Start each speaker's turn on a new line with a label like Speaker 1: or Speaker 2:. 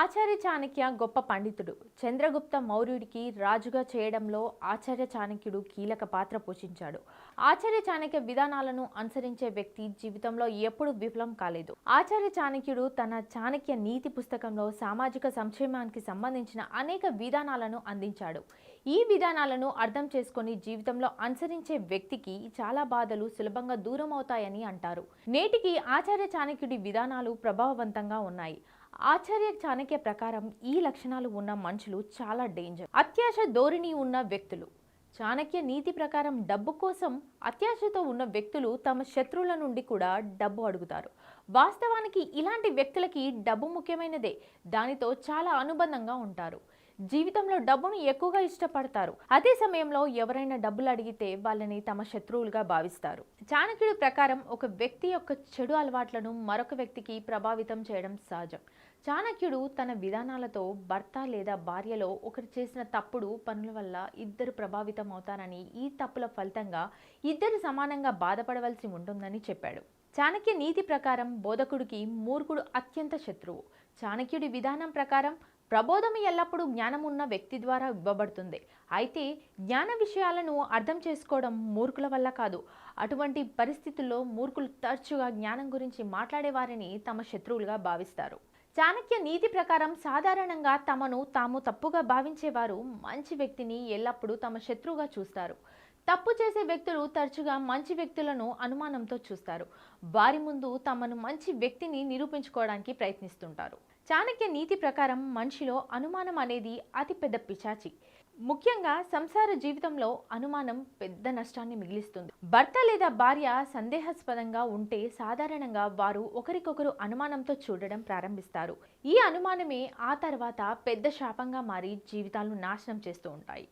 Speaker 1: ఆచార్య చాణక్య గొప్ప పండితుడు. చంద్రగుప్త మౌర్యుడికి రాజుగా చేయడంలో ఆచార్య చాణక్యుడు కీలక పాత్ర పోషించాడు. ఆచార్య చాణక్య విధానాలను అనుసరించే వ్యక్తి జీవితంలో ఎప్పుడూ విఫలం కాలేదు. ఆచార్య చాణక్యుడు తన చాణక్య నీతి పుస్తకంలో సామాజిక సంక్షేమానికి సంబంధించిన అనేక విధానాలను అందించాడు. ఈ విధానాలను అర్థం చేసుకొని జీవితంలో అనుసరించే వ్యక్తికి చాలా బాధలు సులభంగా దూరం అవుతాయని అంటారు. నేటికి ఆచార్య చాణక్యుడి విధానాలు ప్రభావవంతంగా ఉన్నాయి. ఆచార్య చాణక్య ప్రకారం ఈ లక్షణాలు ఉన్న మనుషులు చాలా డేంజర్ అత్యాశ ధోరణి ఉన్న వ్యక్తులు. చాణక్య నీతి ప్రకారం డబ్బు కోసం అత్యాశతో ఉన్న వ్యక్తులు తమ శత్రువుల నుండి కూడా డబ్బు అడుగుతారు. వాస్తవానికి ఇలాంటి వ్యక్తులకి డబ్బు ముఖ్యమైనదే. దానితో చాలా అనుబంధంగా ఉంటారు. జీవితంలో డబ్బును ఎక్కువగా ఇష్టపడతారు. అదే సమయంలో ఎవరైనా డబ్బులు అడిగితే వాళ్ళని తమ శత్రువులుగా భావిస్తారు. చాణక్యుడి ప్రకారం ఒక వ్యక్తి యొక్క చెడు అలవాట్లను మరొక వ్యక్తికి ప్రభావితం చేయడం సహజం. చాణక్యుడు తన విధానాలతో భర్త లేదా భార్యలో ఒకరు చేసిన తప్పుడు పనుల వల్ల ఇద్దరు ప్రభావితం అవుతారని ఈ తప్పుల ఫలితంగా ఇద్దరు సమానంగా బాధపడవలసి ఉంటుందని చెప్పాడు. చాణక్య నీతి ప్రకారం బోధకుడికి మూర్ఖుడు అత్యంత శత్రువు. చాణక్యుడి విధానం ప్రకారం ప్రబోధం ఎల్లప్పుడూ జ్ఞానం ఉన్న వ్యక్తి ద్వారా ఇవ్వబడుతుంది. అయితే జ్ఞాన విషయాలను అర్థం చేసుకోవడం మూర్ఖుల వల్ల కాదు. అటువంటి పరిస్థితుల్లో మూర్ఖులు తరచుగా జ్ఞానం గురించి మాట్లాడే వారిని తమ శత్రువులుగా భావిస్తారు. చాణక్య నీతి ప్రకారం సాధారణంగా తమను తాము తప్పుగా భావించేవారు మంచి వ్యక్తిని ఎల్లప్పుడూ తమ శత్రువుగా చూస్తారు. తప్పు చేసే వ్యక్తులు తరచుగా మంచి వ్యక్తులను అనుమానంతో చూస్తారు. వారి ముందు తమను మంచి వ్యక్తిని నిరూపించుకోవడానికి ప్రయత్నిస్తుంటారు. చాణక్య నీతి ప్రకారం మనిషిలో అనుమానం అనేది అతిపెద్ద పిచాచి ముఖ్యంగా సంసార జీవితంలో అనుమానం పెద్ద నష్టాన్ని మిగిలిస్తుంది. భర్త లేదా భార్య సందేహాస్పదంగా ఉంటే సాధారణంగా వారు ఒకరికొకరు అనుమానంతో చూడడం ప్రారంభిస్తారు. ఈ అనుమానమే ఆ తర్వాత పెద్ద శాపంగా మారి జీవితాలను నాశనం చేస్తూ ఉంటాయి.